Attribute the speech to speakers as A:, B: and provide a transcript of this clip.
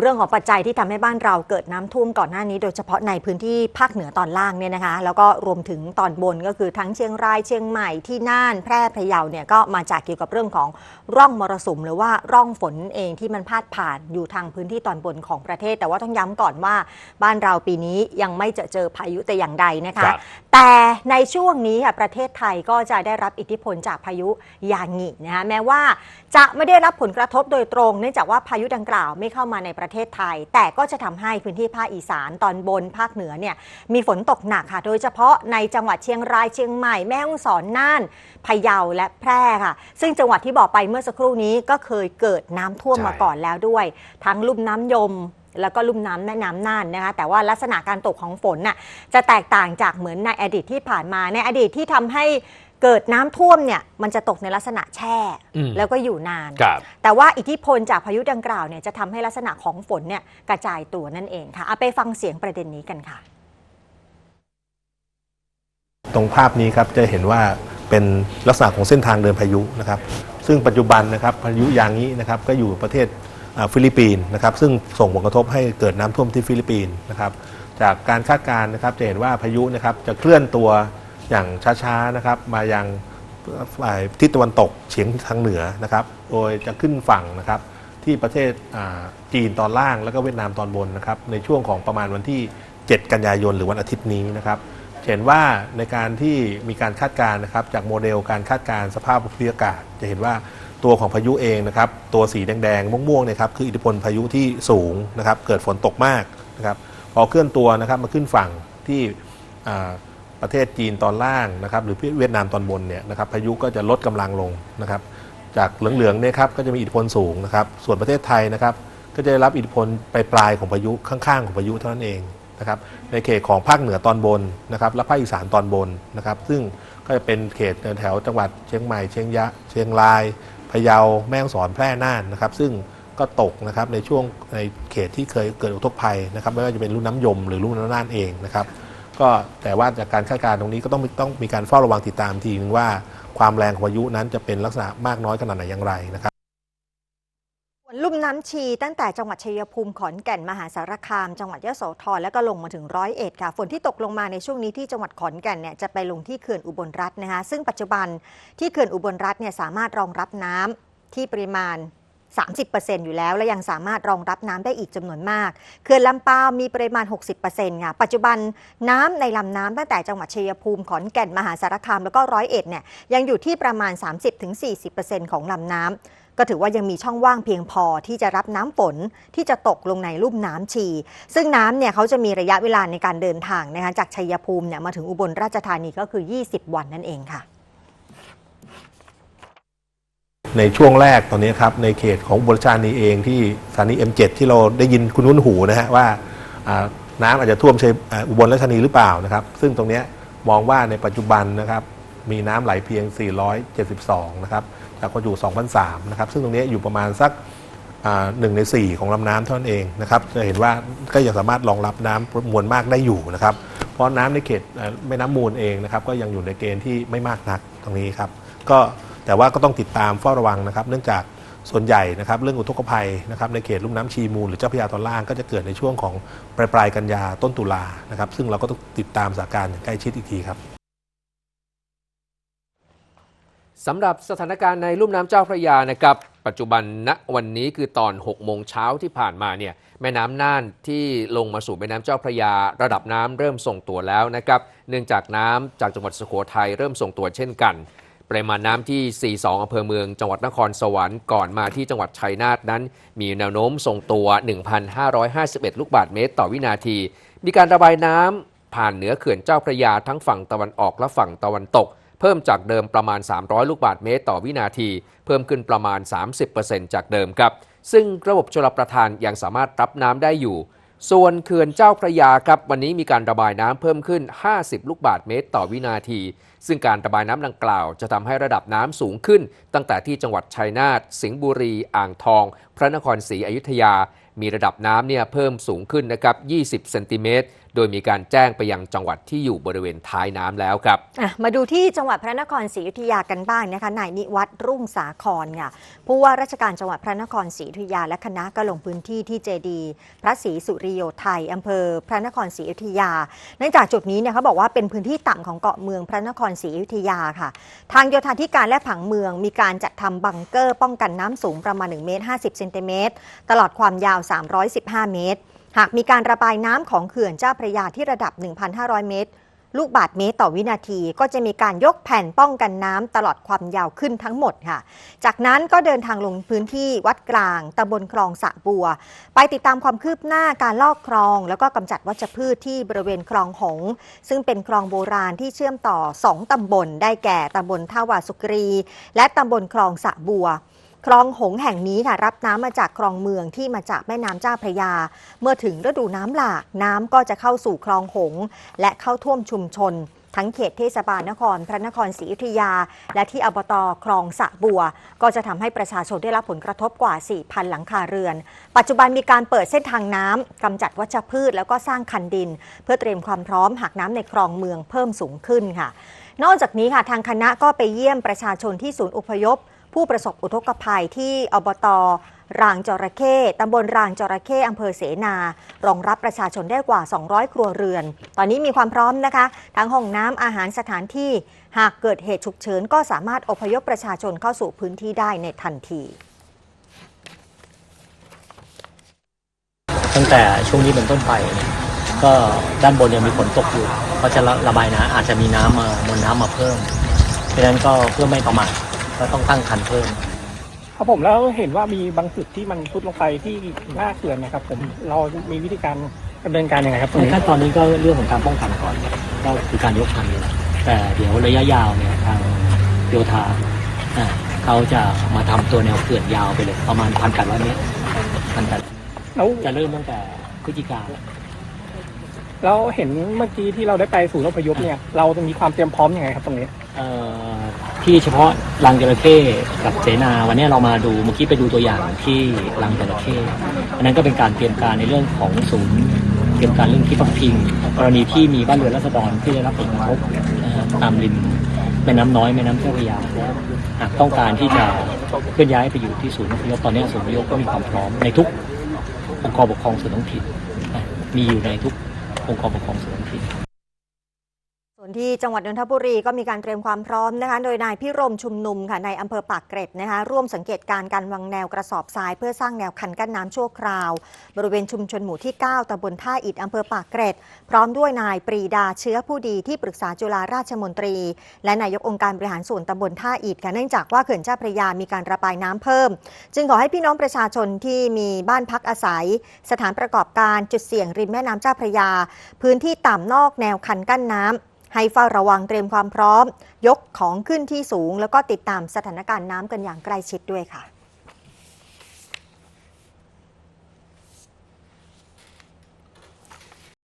A: เรื่องของปัจจัยที่ทำให้บ้านเราเกิดน้ำท่วมก่อนหน้านี้ โดยเฉพาะในพื้นที่ภาคเหนือตอนล่างเนี่ยนะคะ แล้วก็รวมถึงตอนบนก็คือทั้งเชียงรายเชียงใหม่ที่น่านแพร่พะเยาเนี่ยก็มาจากเกี่ยวกับเรื่องของร่องมรสุม หรือว่าร่องฝนเองที่มันพาดผ่านอยู่ทางพื้นที่ตอนบนของประเทศ แต่ว่าต้องย้ำก่อนว่าบ้านเราปีนี้ยังไม่จะเจอพายุแต่อย่างใดนะคะ
B: ครับ
A: แต่ในช่วงนี้ค่ะประเทศไทยก็จะได้รับอิทธิพลจากพายุยางินะคะแม้ว่าจะไม่ได้รับผลกระทบโดยตรง เนื่องจากว่าพายุดังกล่าวไม่เข้ามาในประเทศไทย แต่ก็จะทำให้พื้นที่ภาคอีสานตอนบนภาคเหนือเนี่ยมีฝนตกหนักค่ะ โดยเฉพาะในจังหวัดเชียงรายเชียงใหม่แม่ฮ่องสอนน่านพะเยาและแพร่ค่ะ ซึ่งจังหวัดที่บอกไปเมื่อสักครู่นี้ก็เคยเกิดน้ำท่วม
B: ใช่
A: มาก่อนแล้วด้วย ทั้งลุ่มน้ำยม แล้วก็ลุ่มน้ำแม่น้ำน่านนะคะแต่ว่าลักษณะการตกของฝนน่ะจะแตกต่างจากเหมือนในอดีตที่ผ่านมาในอดีตที่ทำให้เกิดน้ำท่วมเนี่ยมันจะตกในลักษณะแช่
B: อืม
A: แล้วก็อยู่นาน
B: ครับ
A: แต่ว่าอิทธิพลจากพายุดังกล่าวเนี่ยจะทำให้ลักษณะของฝนเนี่ยกระจายตัวนั่นเองค่ะเอาไปฟังเสียงประเด็นนี้กันค่ะ
C: ตรงภาพนี้ครับจะเห็นว่าเป็นลักษณะของเส้นทางเดินพายุนะครับ ซึ่งปัจจุบันนะครับพายุยางนี้นะครับก็อยู่ประเทศอ่า ฟิลิปปินส์นะครับซึ่งส่งผลกระทบให้เกิดน้ำท่วมที่ฟิลิปปินส์นะครับจากการคาดการณ์นะครับจะเห็นว่าพายุนะครับจะเคลื่อนตัวอย่างช้าๆนะครับมายังฝ่ายทิศตะวันตกเฉียงทางเหนือนะครับ โดยจะขึ้นฝั่งนะครับที่ประเทศจีนตอนล่างแล้วก็เวียดนามตอนบนนะครับในช่วงของประมาณวันที่ 7 กันยายนหรือวันอาทิตย์นี้นะครับเห็นว่าในการที่มีการคาดการณ์นะครับจากโมเดลการคาดการณ์สภาพภูมิอากาศ จะเห็นว่า ตัวของพายุเองนะครับตัวสีแดงๆม่วงๆเนี่ยครับคืออิทธิพลพายุที่สูงนะครับเกิดฝนตกมากนะครับพอเคลื่อนตัวนะครับมาขึ้นฝั่งที่ประเทศจีนตอนล่างนะครับหรือเวียดนามตอนบนเนี่ยนะครับพายุก็จะลดกำลังลงนะครับจากเหลืองๆเนี่ยครับก็จะมีอิทธิพลสูงนะครับส่วนประเทศไทยนะครับก็จะได้รับอิทธิพลปลายๆของพายุข้างๆของพายุเท่านั้นเองนะครับในเขตของภาคเหนือตอนบนนะครับและภาคอีสานตอนบนนะครับซึ่งก็จะเป็นเขตแถวจังหวัดเชียงใหม่เชียงยะเชียงราย พะเยาแม่ฮ่องสอนแพร่น่านนะครับ ซึ่งก็ตกนะครับในช่วงในเขตที่เคยเกิดอุทกภัยนะครับ ไม่ว่าจะเป็นรุ่นน้ำยมหรือรุ่นน้ำน่านเองนะครับ ก็แต่ว่าจากการคาดการณ์ตรงนี้ก็ต้องต้องมีการเฝ้าระวังติดตามทีนึงว่าความแรงของพายุนั้นจะเป็นลักษณะมากน้อยขนาดไหนอย่างไรนะครับ
A: ลุ่มน้ำชีตั้งแต่จังหวัดชัยภูมิขอนแก่นมหาสารคาม จังหวัดยโสธรแล้วก็ลงมาถึงร้อยเอ็ดค่ะ ฝนที่ตกลงมาในช่วงนี้ที่จังหวัดขอนแก่นเนี่ยจะไปลงที่เขื่อนอุบลรัฐนะคะซึ่งปัจจุบันที่เขื่อนอุบลรัฐเนี่ยสามารถรองรับน้ำที่ปริมาณ 30%อยู่แล้ว และยังสามารถรองรับน้ำได้อีกจำนวนมากเขื่อนลำปาวมีปริมาณ 60%ค่ะปัจจุบันน้ำในลำน้ำตั้งแต่จังหวัดชัยภูมิขอนแก่นมหาสารคามแล้วก็ร้อยเอ็ดเนี่ยยังอยู่ที่ประมาณ 30-40%ของลำน้ำก็ถือว่ายังมีช่องว่างเพียงพอที่จะรับน้ำฝนที่จะตกลงในลุ่มน้ำชี ซึ่งน้ำเนี่ยเขาจะมีระยะเวลาในการเดินทางนะคะจากชัยภูมิเนี่ยมาถึงอุบลราชธานีก็คือ 20 วันนั่นเองค่ะ
C: ในช่วงแรกตอนนี้ครับในเขตของอุบลราชานีเองที่สถานี M7 ที่เราได้ยินคุณนุ่นหูนะฮะว่าน้ำอาจจะท่วมชัยอ่าอุบลราชธานีหรือเปล่านะครับ ซึ่งตรงนี้มองว่าในปัจจุบันนะครับมีน้ำไหลเพียง 472 นะครับจากความจุ 2,003 นะครับ ซึ่งตรงนี้อยู่ประมาณสักหนึ่งใน 4 ของลำน้ำเท่านั้นเองนะครับ จะเห็นว่าก็ยังสามารถรองรับน้ำมวลมากได้อยู่นะครับ เพราะน้ำในเขตแม่น้ำมูลเองนะครับ ก็ยังอยู่ในเกณฑ์ที่ไม่มากนักตรงนี้ครับ ก็ แต่ว่าก็ต้องติดตามเฝ้าระวังนะครับ เนื่องจากส่วนใหญ่นะครับเรื่องอุทกภัยนะครับในเขตลุ่มน้ำชีมูลหรือเจ้าพระยาตอนล่างก็จะเกิดในช่วงของปลายปลายกันยาต้นตุลานะครับซึ่งเราก็ต้องติดตามสถานการณ์อย่างใกล้ชิดอีกทีครับ
B: สำหรับสถานการณ์ในลุ่มน้ำเจ้าพระยานะครับ ปัจจุบันณวันนี้คือตอน 6 โมงเช้าที่ผ่านมาเนี่ยแม่น้ำน่านที่ลงมาสู่แม่น้ำเจ้าพระยา ระดับน้ำเริ่มส่งตัวแล้วนะครับ เนื่องจากน้ำจากจังหวัดสุโขทัยเริ่มส่งตัวเช่นกัน ปริมาณน้ำที่ 42อำเภอเมือง จังหวัดนครสวรรค์ก่อนมาที่จังหวัดชัยนาทนั้น มีแนวโน้มส่งตัว 1,551 ลูกบาศก์เมตรต่อวินาที มีการระบายน้ำผ่านเหนือเขื่อนเจ้าพระยาทั้งฝั่งตะวันออกและฝั่งตะวันตก เพิ่มจากเดิมประมาณ 300 ลูกบาศก์เมตรต่อวินาที เพิ่มขึ้นประมาณ 30%จากเดิมครับ ซึ่งระบบชลประทานยังสามารถรับน้ำได้อยู่ ส่วนเขื่อนเจ้าพระยาครับวันนี้มีการระบายน้ำเพิ่มขึ้น 50 ลูกบาศก์เมตร ต่อวินาที ซึ่งการระบายน้ำดังกล่าว จะทำให้ระดับน้ำสูงขึ้น ตั้งแต่ที่จังหวัดชัยนาทสิงห์บุรี อ่างทอง พระนครศรีอยุธยา มีระดับน้ำเนี่ยเพิ่มสูงขึ้นนะครับ 20 เซนติเมตร โดยมีการแจ้งไปยังจังหวัดที่อยู่บริเวณท้ายน้ำแล้วครับ
A: มาดูที่จังหวัดพระนครศรีอยุธยากันบ้างนะคะนายนิวัฒน์รุ่งสาครค่ะผู้ว่าราชการจังหวัดพระนครศรีอยุธยาและคณะก็ลงพื้นที่ที่เจดี พระศรีสุริโยไทยอำเภอพระนครศรีอยุธยา เนื่องจากจุดนี้เนี่ยเขาบอกว่าเป็นพื้นที่ต่ำของเกาะเมืองพระนครศรีอยุธยาค่ะ ทางโยธาธิการและผังเมืองมีการจัดทำบังเกอร์ ป้องกันน้ำสูงประมาณ1เมตร50เซนติเมตรตลอดความยาว 315 เมตร หากมีการระบายน้ำของเขื่อนเจ้าพระยาที่ระดับ 1,500 เมตร ลูกบาศก์เมตรต่อวินาที ก็จะมีการยกแผ่นป้องกันน้ำตลอดความยาวขึ้นทั้งหมดค่ะ จากนั้นก็เดินทางลงพื้นที่วัดกลางตำบลคลองสะบัว ไปติดตามความคืบหน้าการลอกคลอง แล้วก็กำจัดวัชพืชที่บริเวณคลองหงส์ซึ่งเป็นคลองโบราณที่เชื่อมต่อ 2ตำบลได้แก่ตำบลท่าวาสุกรี และตำบลคลองสะบัว คลองหงแห่งนี้ค่ะรับน้ำมาจากคลองเมืองที่มาจากแม่น้ำเจ้าพระยา เมื่อถึงฤดูน้ำหลากน้ำก็จะเข้าสู่คลองหง และเข้าท่วมชุมชน ทั้งเขตเทศบาลนคร พระนครศรีอยุธยา และที่อบตคลองสะบัว ก็จะทำให้ประชาชนได้รับผลกระทบกว่า 4,000 หลังคาเรือน ปัจจุบันมีการเปิดเส้นทางน้ำกำจัดวัชพืช แล้วก็สร้างคันดิน เพื่อเตรียมความพร้อมหากน้ำในคลองเมืองเพิ่มสูงขึ้นค่ะ นอกจากนี้ค่ะทางคณะก็ไปเยี่ยมประชาชนที่ศูนย์อพยพ ผู้ประสบอุทกภัยที่อบตรางจระเข้ตำบลรางจระเข้อำเภอเสนา รองรับประชาชนได้กว่า 200 ครัวเรือน ตอนนี้มีความพร้อมนะคะ ทั้งห้องน้ำอาหารสถานที่ หากเกิดเหตุฉุกเฉิน ก็สามารถอพยพประชาชนเข้าสู่พื้นที่ได้ในทันที
D: ตั้งแต่ช่วงนี้เป็นต้นไป ก็ด้านบนยังมีฝนตกอยู่ ก็จะระระบายน้ำอาจจะมีน้ำมามวลน้ำมาเพิ่มเพราะนั้นก็เพื่อไม่ประมาท ก็ต้องตั้งคันเพิ่ม
E: ครับผมแล้วเห็นว่ามีบางจุดที่มันพุดลงไปที่หน้าเขื่อนนะครับ ผมเรามีวิธีการดำเนินการยังไงครับตรง
D: ใน
E: นี้
D: ขั้นตอนนี้ก็เรื่องของการป้องกันก่อนก็คือการยกคันนี่แหละแต่เดี๋ยวระยะยาวเนี่ยทางโยธาอ่าเขาจะมาทำตัวแนวเขื่อนยาวไปเลย ประมาณพันแปดร้อยเมตรพันแปด
E: แล้ว
D: จะเริ่มตั้งแต่พฤศจิกา
E: แล้วเห็นเมื่อกี้ที่เราได้ไปสู่รพยพเนี่ย เราจะมีความเตรียมพร้อมยังไงครับตรงนี้
D: เอ่อ ที่เฉพาะรังจระเข้กับเสนาวันนี้เรามาดูเมื่อกี้ไปดูตัวอย่างที่รังจระเข้อันนั้นก็เป็นการเตรียมการในเรื่องของศูนย์เตรียมการเรื่องที่พักพิง กรณีที่มีบ้านเรือนราษฎรที่ได้รับผลกระทบตามริมแม่น้ำน้อยแม่น้ำเจ้าพระยาหากต้องการที่จะเคลื่อนย้ายไปอยู่ที่ศูนย์อพยพตอนนี้ศูนย์อพยพก็มีความพร้อมในทุกองค์กรปกครองส่วนท้องถิ่นมีอยู่ในทุกองค์กรปกครองส่วนท้องถิ่น
A: นที่จังหวัดนนทบุรีก็มีการเตรียมความพร้อมนะคะโดยนายพิรมชุมนุมค่ะในอำเภอปากเกร็ดนะคะร่วมสังเกตการณ์การวางแนวกระสอบทรายเพื่อสร้างแนวคันกั้นน้ำชั่วคราว บริเวณชุมชนหมู่ที่ 9ตำบลท่าอิฐอำเภอปากเกร็ด พร้อมด้วยนายปรีดาเชื้อผู้ดีที่ปรึกษาจุฬาราชมนตรี และนายกองค์การบริหารส่วนตำบลท่าอิฐค่ะเนื่องจากว่าเขื่อนเจ้าพระยามีการระบายน้ำเพิ่ม จึงขอให้พี่น้องประชาชนที่มีบ้านพักอาศัย สถานประกอบการจุดเสี่ยงริมแม่น้ำเจ้าพระยา พื้นที่ต่ำนอกแนวคันกั้นน้ำ ให้เฝ้าระวังเตรียมความพร้อม ยกของขึ้นที่สูง แล้วก็ติดตามสถานการณ์น้ำกันอย่างใกล้ชิดด้วยค่ะ